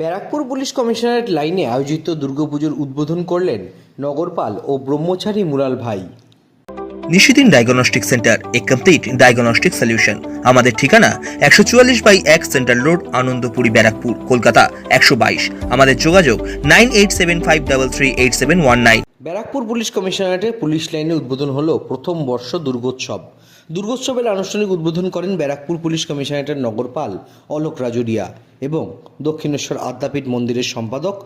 Barrackpore police commissionerate লাইনে আয়োজিত দুর্গাপুজোর উদ্বোধন করলেন নগরপাল ও ব্রহ্মচারী মুরাল ভাই। Nishidin diagnostic centre, a complete diagnostic solution. আমাদের ঠিকানা একশো চুয়াল্লিশ বাই এক সেন্টার রোড, আনন্দপুরি, ব্যারাকপুর, কলকাতা, একশো বাইশ। আমাদের যোগাযোগ nine eight seven five double three eight seven one nine. Barrackpore police কমিশনারেটের police লাইনে উদ্বোধন হলো প্রথম বর্ষ দুর্গোৎসব। দুর্গোৎসবের আনুষ্ঠানিক উদ্বোধন করেন ব্যারাকপুর পুলিশ কমিশনারেটের নগরপাল অলোক রাজুরিয়া এবং দক্ষিণেশ্বর আদ্যাপীঠ মন্দিরের সম্পাদক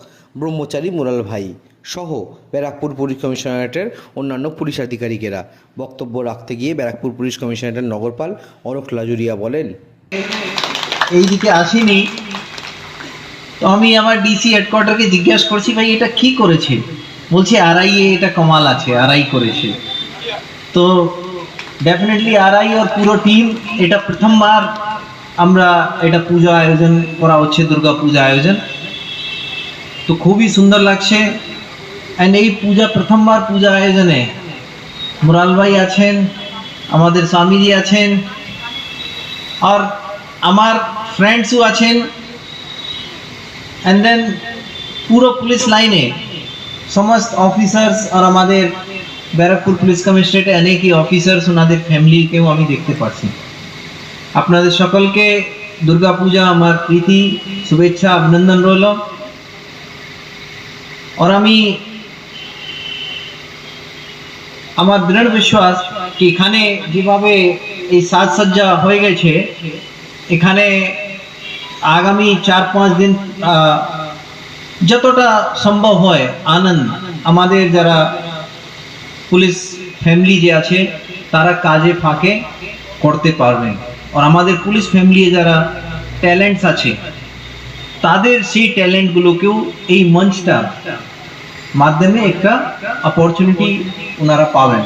ব্রহ্মচারী মুরাল ভাই সহ ব্যারাকপুর পুলিশ কমিশনারেটের অন্যান্য পুলিশ আধিকারিকেরা। বক্তব্য রাখতে গিয়ে ব্যারাকপুর পুলিশ কমিশনারেটের নগরপাল অলোক রাজুরিয়া বলেন, এইদিকে আসেনি। তো আমি আমার ডিসি হেডকোয়ার্টারকে জিজ্ঞাসা করছি, ভাই, এটা কি করেছে? বলছে এ এটা কমাল আছে আরআই করেছে তো ডেফিনেটলি আরআই ওর পুরো টিম এটা প্রথমবার আমরা এটা পূজা আয়োজন করা হচ্ছে, দুর্গা পূজা আয়োজন। তো খুবই সুন্দর লাগছে। অ্যান্ড এই পূজা, প্রথমবার পূজা আয়োজনে মুরাল ভাই আছেন, আমাদের স্বামীজি আছেন, আর আমার ফ্রেন্ডসও আছেন। অ্যান্ড দেন পুরো পুলিশ লাইনে সমস্ত অফিসার্স আর আমাদের ব্যারাকপুর পুলিশ কমিশনারেটে অনেকই অফিসার্স ওনাদের ফ্যামিলিকেও আমি দেখতে পাচ্ছি। আপনাদের সকলকে দুর্গাপূজা, আমার প্রীতি, শুভেচ্ছা, অভিনন্দন রইল। আর আমি আমার দৃঢ় বিশ্বাস কি এখানে যেভাবে এই সাজসজ্জা হয়ে গেছে, এখানে আগামী চার পাঁচ দিন যতটা সম্ভব হয়, আনন্দ। আমাদের যারা পুলিশ ফ্যামিলি যে আছে, তারা কাজে ফাঁকে করতে পারবেন। আর আমাদের পুলিশ ফ্যামিলি যারা ট্যালেন্টস আছে, তাদের সেই ট্যালেন্টগুলোকেও এই মঞ্চটা মাধ্যমে একটা অপরচুনিটি ওনারা পাবেন।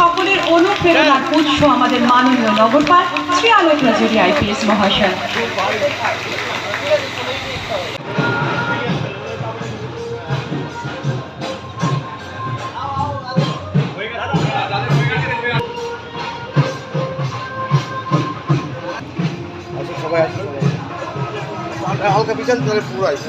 সকলের অনুপ্রেরণার উৎস আমাদের মাননীয় নগরপাল শ্রী আলোক রাজুরি আইপিএস মহাশয়। আচ্ছা সবাই হালকা পিছন, তাহলে পুরো আছে